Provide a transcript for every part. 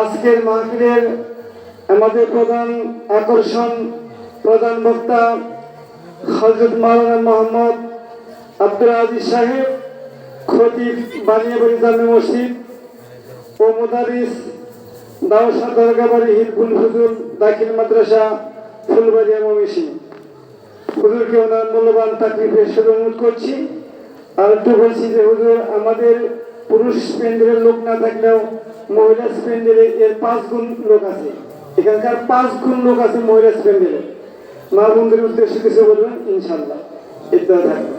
আজকের মাহফিলের আমাদের প্রধান আকর্ষণ, প্রধান বক্তা হজরত মাওলানা মোহাম্মদ আব্দুল আজিজ সাহেব, খতিব বানিয়াবাড়ি জামে মসজিদ ও মোদারিস দাওসা দরগাবাড়ি হিলফুল হুজুর দাখিল মাদ্রাসা ফুলবাড়িয়া মমিষি হুজুরকে ওনার মূল্যবান তাকলিফের সাথে অনুরোধ করছি। আর একটু বলছি যে হুজুর, আমাদের পুরুষ স্পেন্ডের লোক না থাকলেও মহিলা স্পেন্ডের এর পাঁচ গুণ লোক আছে এখানকার পাঁচ গুণ লোক আছে মহিলা স্পেন্ডের মা বন্ধুর উদ্দেশ্যে কিছু বলবেন ইনশাল্লাহ এটা থাকবে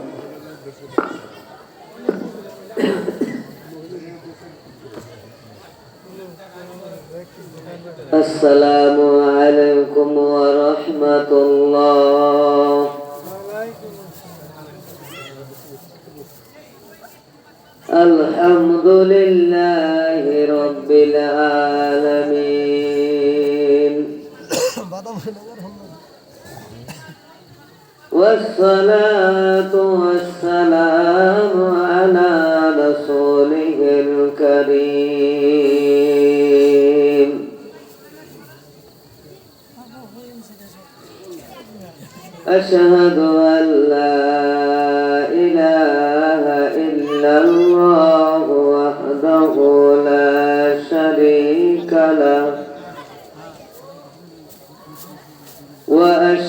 السلام عليكم ورحمة الله الحمد لله رب العالمين والصلاة والسلام على رسوله الكريم أشهد أن لا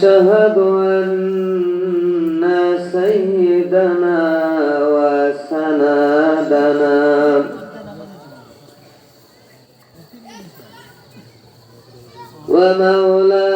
وأشهد أن سيدنا وسندنا. ومولانا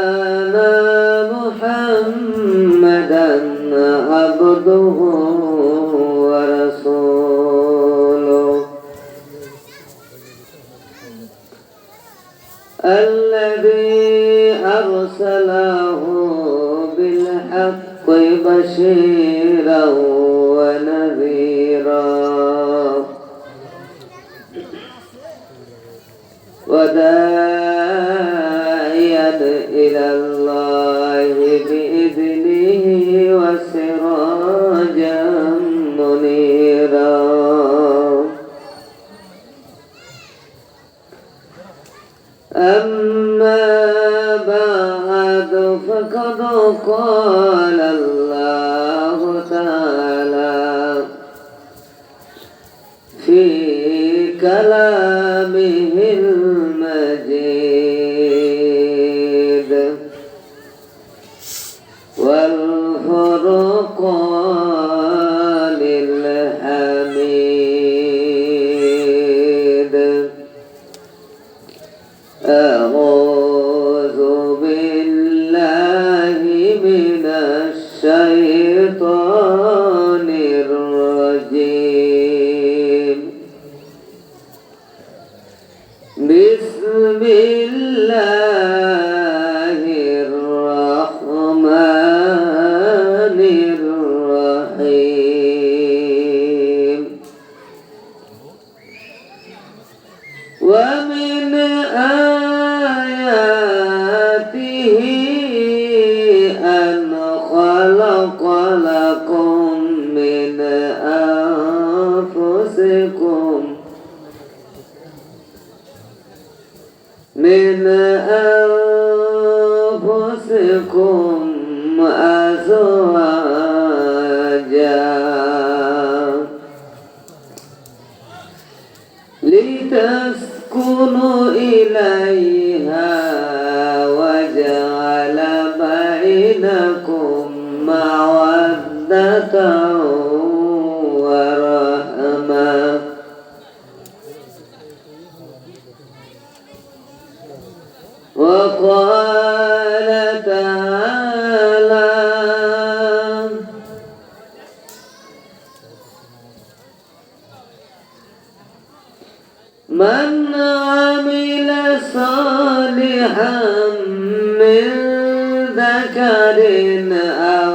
في ومن آياته من عمل صالحا من ذكر أو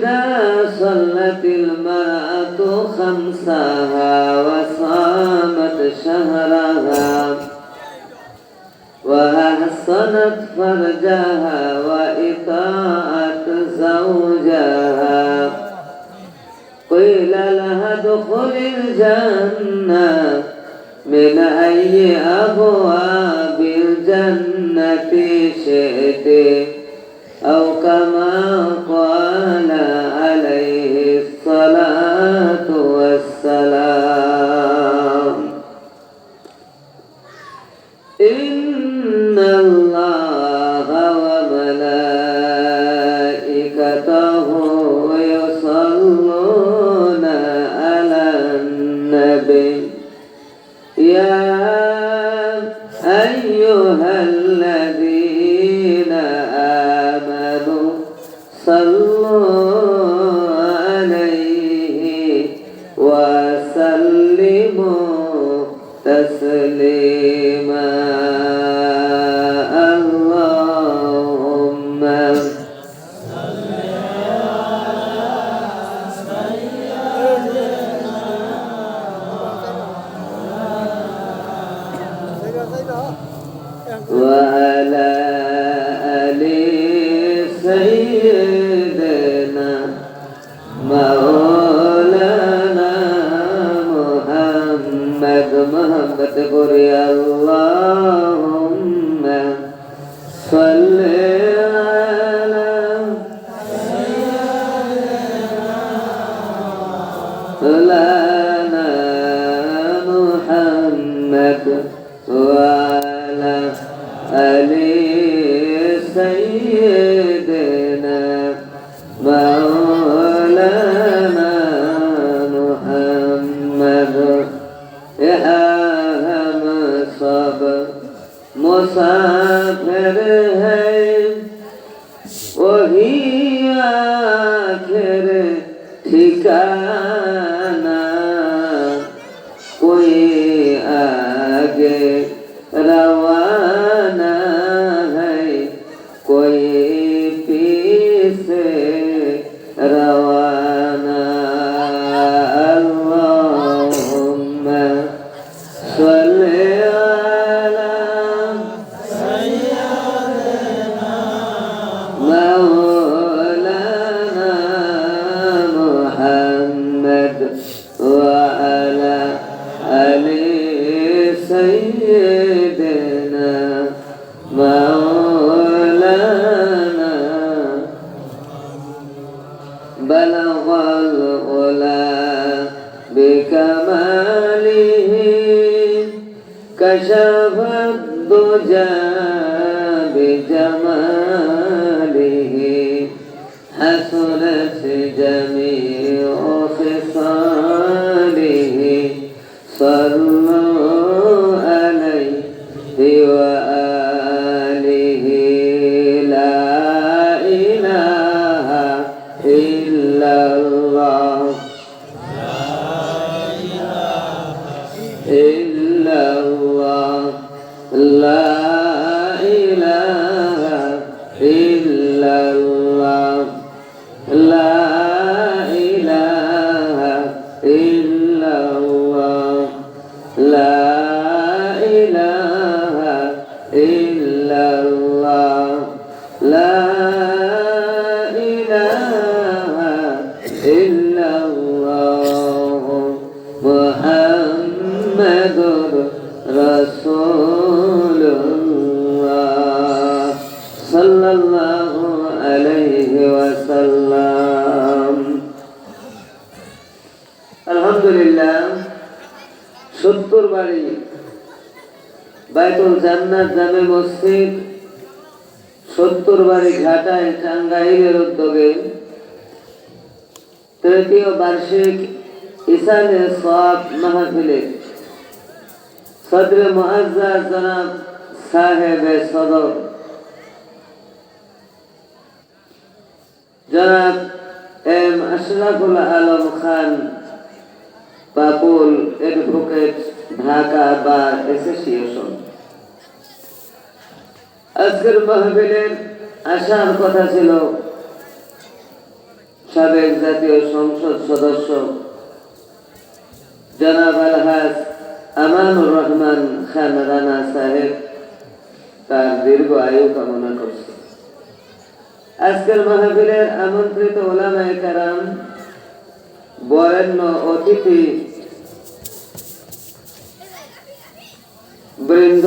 إذا صلت المرأة خمسها وصامت شهرها وأحصنت فرجها وإطاعت زوجها قيل لها ادخل الجنة من أي أبواب الجنة شئت أو كما قال uh, সত্তর বাড়ি। বাইতুল জান্নাত, জামে মসজিদ, সত্তর বাড়ি ঘাটায়, টাঙ্গাইলের উদ্যোগে। তৃতীয় বার্ষিক ইসানে সব মাহফিলে। সদরে মুআজ্জাজ জনাব সাহেবে সদর। জনাব M Ashraful Alam Khan Papul advocate, Dhaka bar association আজকের মাহফিলের আসার কথা ছিল সাবেক জাতীয় সংসদ সদস্য জনাব আলহাজ আমানুর রহমান খান রানা সাহেব, তার দীর্ঘ আয়ু কামনা করছে। আজকের মাহফিলের আমন্ত্রিত ওলামায় কারাম বরেণ্য অতিথি বৃন্দ,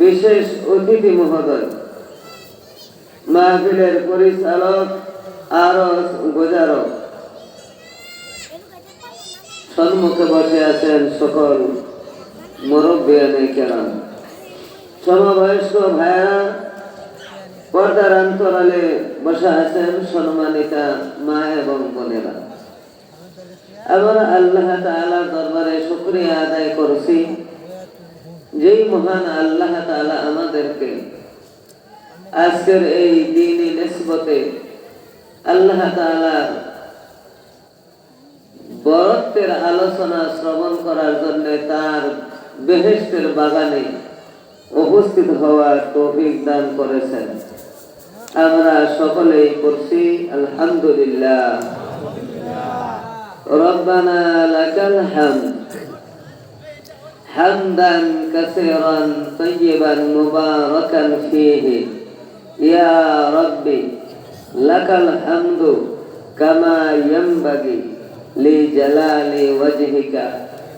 বিশেষ অতিথি মহোদয়, মাহফিলের পরিচালক আরস গোজারক। সম্মুখে বসে আছেন সকল মুরব্বিয়ানে কেরাম সমবয়স্ক ভাইরা পর্দার অন্তরালে বসে আছেন সম্মানিতা মা এবং বোনেরা। আমরা আল্লাহ তাআলার দরবারে শুকরিয়া আদায় করছি। যেই মহান আল্লাহ তাআলা আমাদেরকে আজকের এই দিনই নিসবতে আল্লাহ তাআলার বরত্বের আলোচনা শ্রবণ করার জন্য তার বেহেস্তের বাগানে উপস্থিত হওয়ার তৌফিক দান করেছেন। আমরা সকলেই করছি, আলহামদুলিল্লাহ। ربنا لك الحمد حمدا كثيرا طيبا مباركا فيه يا ربي لك الحمد كما ينبغي لجلال وجهك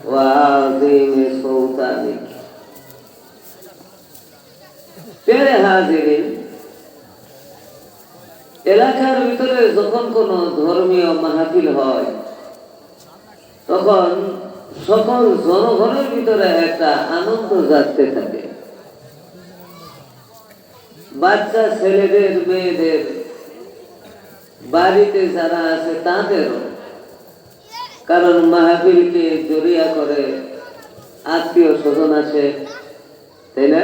وعظيم سلطانك প্যারে হাজিরিন এলাকার ভিতরে যখন কোনো ধর্মীয় মাহফিল হয় তখন সকল জনগণের ভিতরে একটা আনন্দ জাগতে থাকে। বাচ্চা ছেলেদের, মেয়েদের বাড়িতে যারা আছে তাদেরও কারণ মাহফিলকে জড়িয়া করে আত্মীয় স্বজন আসে, তাই না?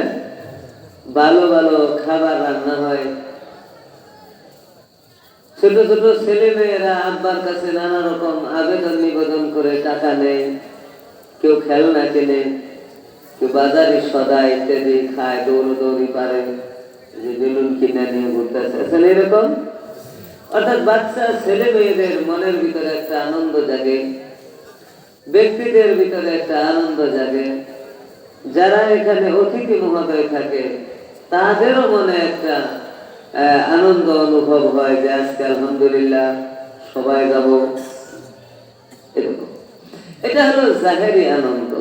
ভালো ভালো খাবার রান্না হয়। ছোট ছোট ছেলে মেয়েরা আব্বার কাছে নানা রকম আবেদন নিবেদন করে টাকা নেয়। কেউ খেলনা কেনে, কেউ বাজারে সদা ইত্যাদি খায়, দৌড় দৌড়ি পারে বেলুন কিনে নিয়ে ঘুরতেছে। আসলে এরকম? অর্থাৎ বাচ্চা, ছেলে মেয়েদের মনের ভিতরে একটা আনন্দ জাগে, ব্যক্তিদের ভিতরে একটা আনন্দ জাগে। যারা এখানে অতিথি মহোদয় থাকে, তাদেরও মনে একটা আনন্দ অনুভব হয় যে আজকে আলহামদুলিল্লাহ সবাই যাব। এটা হলো জাহেরি আনন্দ।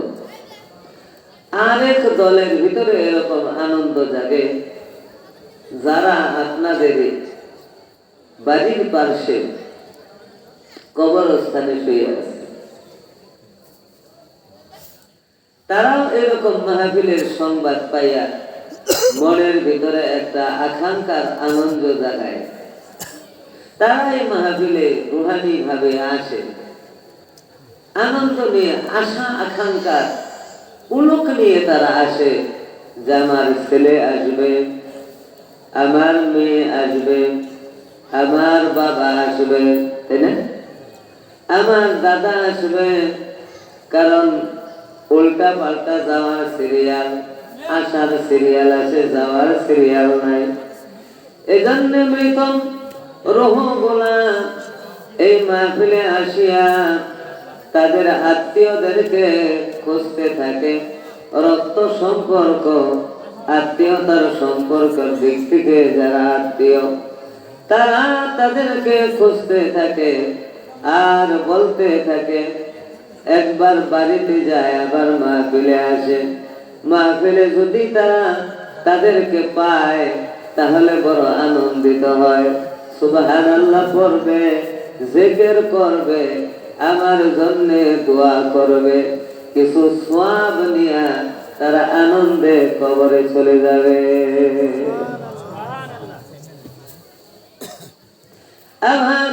আরেক দলের ভিতরে এরকম আনন্দ জাগে যারা আপনাদের বাড়ির পার্শ্বে কবরস্থানে শুয়ে আছে। তারাও এরকম মাহফিলের সংবাদ পাইয়া মনের ভিতরে একটা আকাঙ্ক্ষার আনন্দ জাগায়। তারা এই মাহফিলে রুহানি ভাবে আসে। আনন্দ নিয়ে, আশা আকাঙ্ক্ষার উলুক নিয়ে তারা আসে। যে আমার ছেলে আসবে, আমার মেয়ে আসবে, আমার বাবা আসবে, তাই না? আমার দাদা আসবে, কারণ উল্টা পাল্টা যাওয়ার সিরিয়াল আসার সিরিয়াল আছে যাওয়ার সিরিয়াল নাই। এজন্য মৃতম রহ গোলা এই মাহফিলে আসিয়া তাদের আত্মীয়দেরকে খুঁজতে থাকে। রক্ত সম্পর্ক, আত্মীয়তার সম্পর্কের দিক থেকে যারা আত্মীয়, তারা তাদেরকে খুঁজতে থাকে আর বলতে থাকে, একবার বাড়িতে যায়, আবার মা ফেলে আসে। মা ফেলে যদি তারা তাদেরকে পায়, তাহলে বড় আনন্দিত হয়। সুবাহান আল্লাহ পড়বে, জেকের করবে, আমার জন্য দোয়া করবে। কিছু সওয়াব নিয়া তারা আনন্দে কবরে চলে যাবে। আবার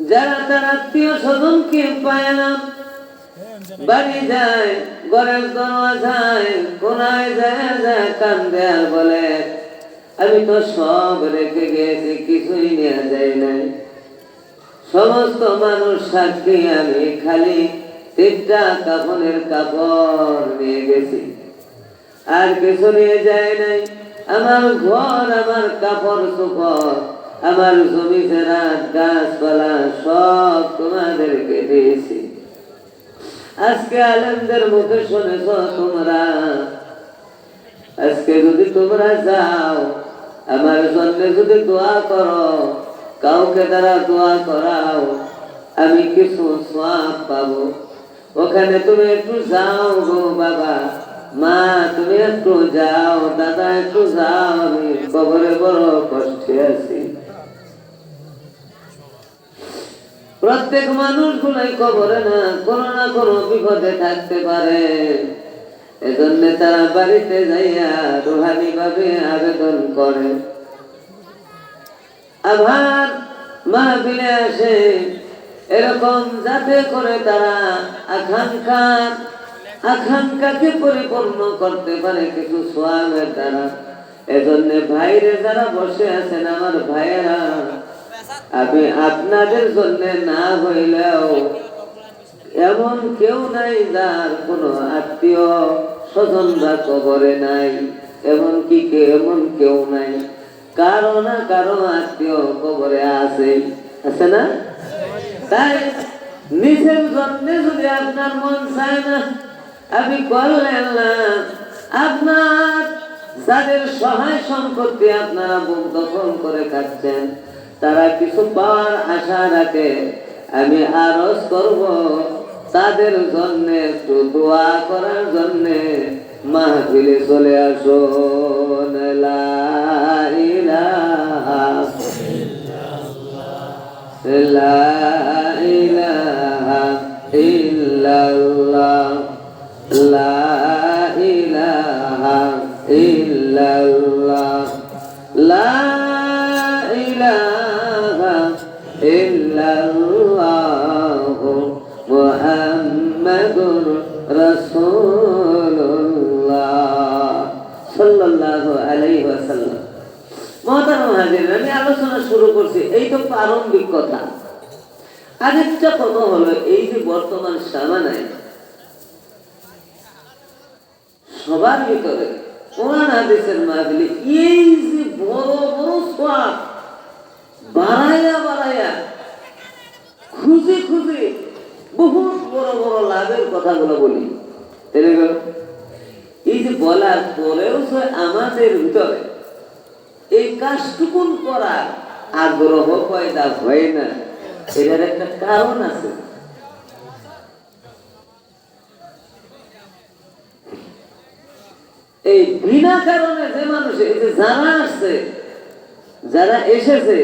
যারা তার আত্মীয় স্বজনকে পায় না আমি তো সব রেখে গিয়েছি কিছুই নেওয়া যায় নাই। সমস্ত মানুষ সাক্ষী, আমি খালি তিনটা কাপড়ের কাপড় নিয়ে গেছি। আর কিছু নিয়ে যায় নাই। আমার ঘর, আমার কাপড় চোপড় আমার জমি জেরাত গাছপালা সব তোমাদেরকে দিয়েছি। আজকে আলেমদের মুখে শুনেছ তোমরা। আজকে যদি তোমরা যাও, আমার জন্য যদি দোয়া করো, কাউকে দ্বারা দোয়া করাও, আমি কিছু সওয়াব পাবো। ওখানে তুমি একটু যাও গো বাবা। মা, তুমি একটু যাও, দাদা একটু যাও, আমি কবরে বড় কষ্টে আছি। প্রত্যেক মানুষ গুলাই কবরে না, কোনো না কোনো বিপদে থাকতে পারে। এজন্য তারা বাড়িতে যাইয়া রুহানি ভাবে আবেদন করে। আবার মাহফিলে আসে, এরকম যাতে করে তারা আকাঙ্ক্ষা আকাঙ্ক্ষাকে পরিপূর্ণ করতে পারে কিছু সোয়াবের দ্বারা। এজন্য ভাইরে যারা বসে আছেন, আমার ভাইয়েরা আমি আপনাদের জন্য না হইলেও এমন কেউ নাই যার কোনো আত্মীয় স্বজনরা কবরে নাই, এমন কি এমন কেউ নাই। কারও না কারও আত্মীয় কবরে আছে আছে না? তাই নিজের জন্য যদি আপনার মন চায় না আপনি করলেন না আপনার যাদের সহায় সম্পত্তি আপনারা দখল করে খাচ্ছেন তারা কিছু পাওয়ার আশা রাখে, আমি আরজ করব তাদের জন্য, একটু দোয়া করার জন্য। মাহফিলে চলে আসো, লা মুহাম্মাদুর রাসূলুল্লাহ সাল্লাল্লাহু আলাইহি ওয়াসাল্লাম। মহতারাম হাজির আমি আলোচনা শুরু করছি, এই তো প্রারম্ভিক কথা। আরেকটা কথা হলো, এই যে বর্তমান সামানায় সবার ভিতরে কোরআন হাদিসের মাহফিলে এই যে বড় বড় সব বাড়াইয়া বাড়াইয়া খুঁজে খুঁজে বহুত বড় বড় লাভের কথাগুলো বলি। এই যে বলার পরেও আমাদের ভিতরে এই কাজটুকুন করার আগ্রহ পয়দা হয় না। এটার একটা কারণ আছে। এই বিনা কারণে যে মানুষ যে যারা আসছে, যারা এসেছে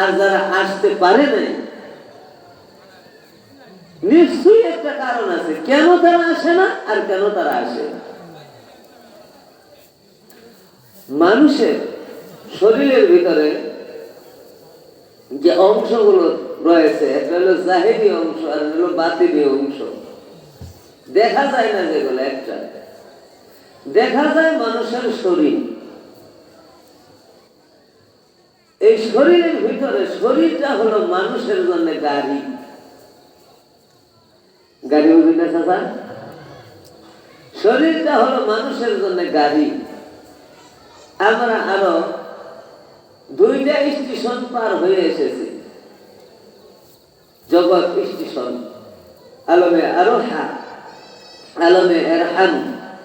আর যারা আসতে পারে নাই নিশ্চয়ই একটা কারণ আছে। কেন তারা আসে না আর কেন তারা আসে? মানুষের শরীরের ভিতরে যে অংশগুলো রয়েছে, একটা হলো জাহেরি অংশ আর হলো বাতিনি অংশ। দেখা যায় না যেগুলো একটা। দেখা যায় মানুষের শরীর। এই শরীরের ভিতরে শরীরটা হলো মানুষের জন্য গাড়ি গাড়ি বুঝলি না, চাচা? শরীরটা হলো মানুষের জন্য গাড়ি। আমরা আরও দুইটা স্টেশন পার হয়ে এসেছি। জগৎ স্টেশন, আলমে আরোহা, আলমে এরহাম,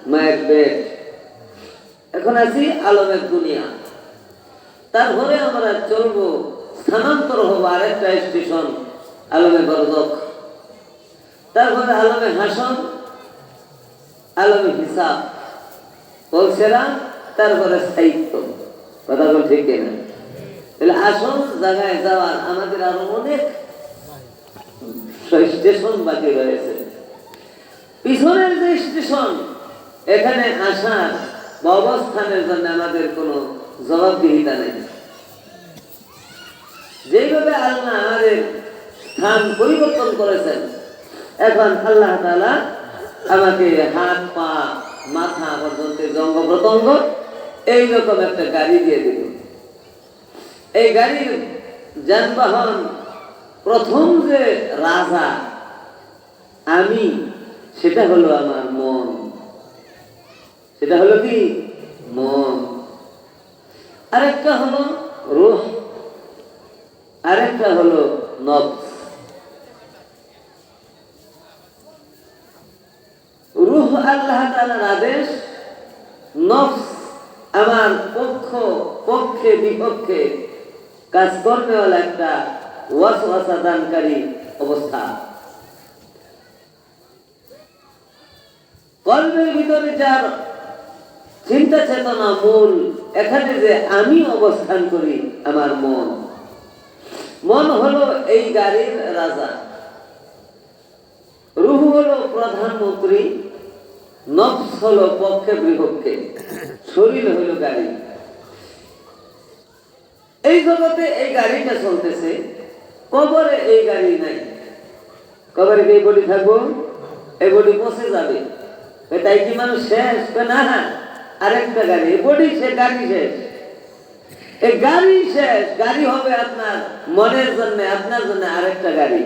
মায়ের পেট। এখন আছি আলমের দুনিয়া। তারপরে আমরা চলবো, স্থানান্তর হব আরেকটা স্টেশন, আলমে বরদক তারপরে আলমে হাসন, আলমে হিসাব। বলছিলাম তারপরে সাহিত্য কথা বল ঠিক না তাহলে আসল জায়গায় যাওয়ার আমাদের আরও অনেক স্টেশন বাকি রয়েছে। পিছনের যে স্টেশন, এখানে আসার বা অবস্থানের জন্য আমাদের কোনো জবাবদিহিতা নেই। যেভাবে আল্লাহ আমাদের স্থান পরিবর্তন করেছেন এখন আল্লাহ তাআলা আমাকে হাত, পা, মাথা পর্যন্ত জঙ্গ প্রত্যঙ্গ এইরকম একটা গাড়ি দিয়ে দিল। এই গাড়ির যানবাহন প্রথম যে রাজা, আমি, সেটা হলো আমার মন। সেটা হলো কি? মন। আরেকটা হলো রুহ, আরেকটা হলো নফস রুহ তাআলার আদেশ, নফস আমার পক্ষ, পক্ষে, বিপক্ষে কাজ করনেওয়ালা একটা ওয়াসওয়াসা দানকারী অবস্থা। কর্মের ভিতরে যার চিন্তা চেতনা এখানে যে আমি অবস্থান করি আমার মন। মন হলো এই গাড়ির রাজা। রুহু হলো প্রধানমন্ত্রী। নফস হলো পক্ষে বিপক্ষে শরীর হলো গাড়ি। এই জগতে এই গাড়িটা চলতেছে, কবরে এই গাড়ি নাই। কবরে এই বডি থাকব? এই বডি পচে যাবে। তাই কি মানুষ শেষ? না না। আরেকটা গাড়ি, এই বডি সে, গাড়ি শেষ। এই গাড়ি শেষ, গাড়ি হবে আপনার মনের জন্য, আপনার জন্য আরেকটা গাড়ি।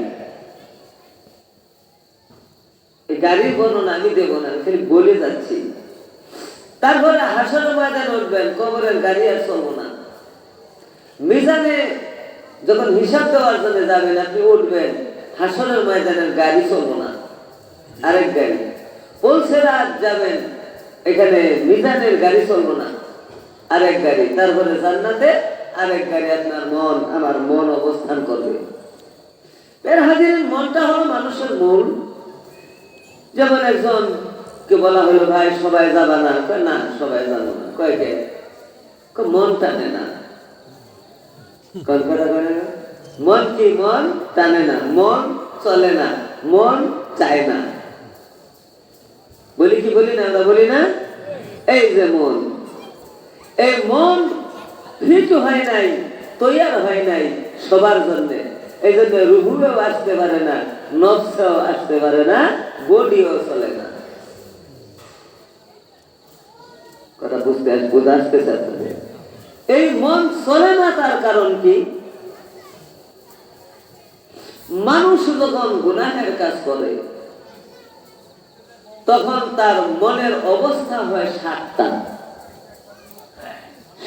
গাড়ির বর্ণনা আমি দেব না, আমি খালি বলে যাচ্ছি। তারপরে হাসনের ময়দান উঠবেন, কবরের গাড়ি আর চলবো না। মিজানে যখন হিসাব দেওয়ার জন্য যাবেন, আপনি উঠবেন, হাসনের ময়দানের গাড়ি চলবো না। আরেক গাড়ি। পৌঁছেরা যাবেন, এখানে মিজানের গাড়ি চলবো না। আরেক গাড়ি, তারপরে জান্নাতে আরেক গাড়ি আপনার মন, আমার মন অবস্থান করবে। এর হাজির মনটা হলো মানুষের মূল যেমন একজন কে বলা হলো, ভাই, সবাই যাবা না। না, সবাই যাব না। কয়কে কয়, মন টানে না। কল্পনা করে? না? মন কি মন টানে না। মন চলে না। মন চায় না। বলি কি বলি না বলি না? এই যে মন, এই মন ফিট হয় নাই, তৈয়ার হয় নাই সবার জন্য। এই জন্য রুহুও আসতে পারে না, নফসও আসতে পারে না। কথা বুঝতে এই মন চলে না তার কারণ কি? মানুষ যখন গুনাহের কাজ করে, তখন তার মনের অবস্থা হয় সাতটা।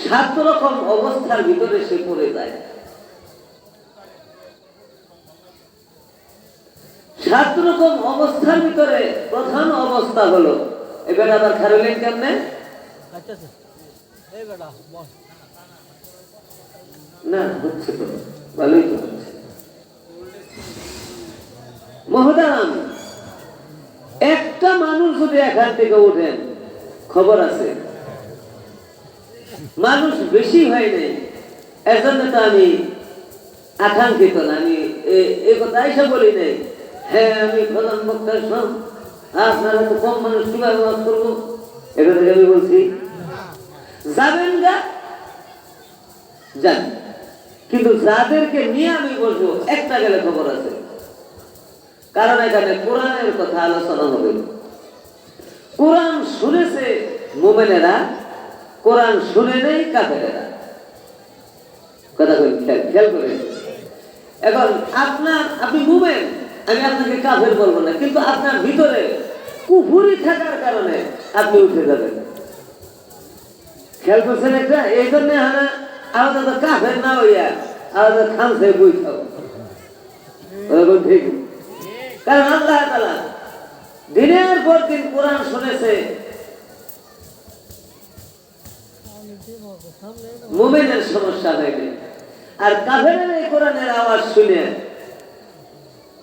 সাত রকম অবস্থার ভিতরে সে পড়ে যায়। সাত রকম অবস্থার ভিতরে প্রধান অবস্থা হলো। এবার আবার খারলেন কেমনে? আচ্ছা আচ্ছা। না হচ্ছে তো ভালোই তো হচ্ছে। মহদারাম একটা মানুষ যদি এখান থেকে উঠেন খবর আছে। মানুষ বেশি হয় নাই। এর জন্য তো আমি আকাঙ্ক্ষিত না আমি এ- এ কথা এসে বলি নাই। হ্যাঁ আমি প্রধান বক্তা সব আপনারা তো কম মানুষ, কীভাবে বাস করব? এটা থেকে আমি বলছি। যাবেন গা? যান। কিন্তু যাদেরকে নিয়ে আমি বসবো, একটা গেলে খবর আছে। কারণ এখানে কোরআনের কথা আলোচনা হবে। কোরআন শুনেছে মোমেনেরা, কোরআন শুনে নেই কাফেরেরা। কথা খেয়াল করে এখন আপনার আপনি মুমেন। আমি আপনাকে কাফের বলব না, কিন্তু আপনার ভিতরে কুফুরি থাকার কারণে আপনি উঠে যাবেন। খেয়াল করছেন একটা? এই জন্য আলাদা তো কাফের না হইয়া আলাদা বই ঠিক? কারণ আল্লাহ তাআলা দিনের পর দিন কোরআন শুনেছে। মুমিনের সমস্যা হয়নি। আর কাফেরের এই কোরআনের আওয়াজ শুনে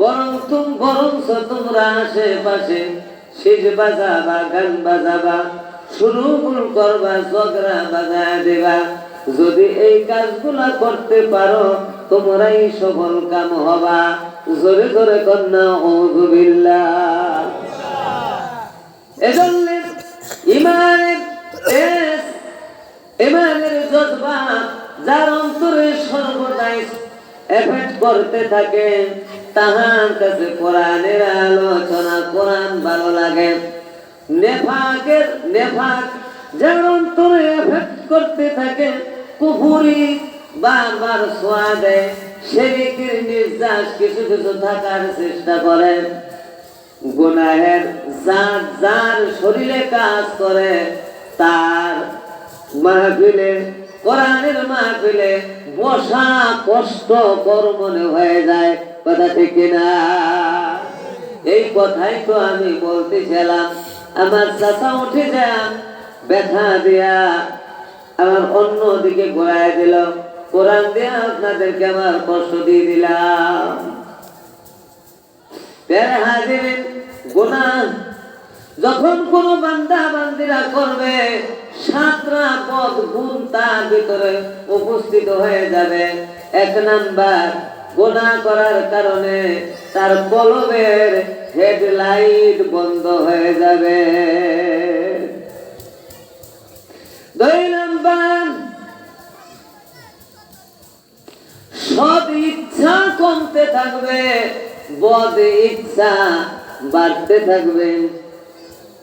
বরং তুম বরং তোমরা আশেপাশে সিজ বাজাবা, গান বাজাবা শুরু গুল করবা, ঝগড়া বাজায় দেবা। যদি এই কাজগুলা করতে পারো, তোমরাই সফল কাম হবা। জোরে জোরে কন্যা ওজুবিল্লাহ এজন্য ইমানের এস, ইমানের জজবা যার অন্তরে সর্বদাই এফেক্ট করতে থাকে। তাহার কাছে কোরআনের আলোচনা কোরআন ভালো লাগে। নেফাকের, নেফাক যার অন্তরে এফেক্ট করতে থাকে, কুফুরি বারবার সোয়া দেয়, সেদিকের নির্যাস কিছু কিছু থাকার চেষ্টা করে। গুনাহের যার যার শরীরে কাজ করে, তার মাহফিলে, কোরআনের মাহফিলে বসা কষ্ট মনে হয়ে যায়। কথা ঠিক না। এই কথাই তো আমি বলতেছিলাম আমার চাচা উঠে যান, ব্যথা দিয়া আমার অন্য দিকে ঘোরায় দিল। কোরআন দিয়ে আপনাদেরকে আমার কষ্ট দিয়ে দিলাম। গুনাহ, যখন কোন বান্দা বান্দিরা করবে, সাতটা পদ গুণ তার ভিতরে উপস্থিত হয়ে যাবে। এক নাম্বার গোনা করার কারণে তার কলবের হেডলাইট বন্ধ হয়ে যাবে। সব ইচ্ছা কমতে থাকবে, বদ ইচ্ছা বাড়তে থাকবে।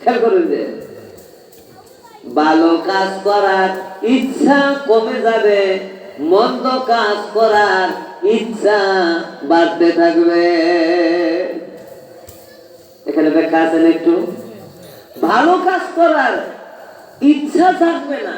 খেয়াল করুন যে, ভালো কাজ করার ইচ্ছা কমে যাবে, মন্দ কাজ করার ইচ্ছা বাড়তে থাকবে এখানে ব্যাখ্যা আছেন একটু? ভালো কাজ করার ইচ্ছা থাকবে না।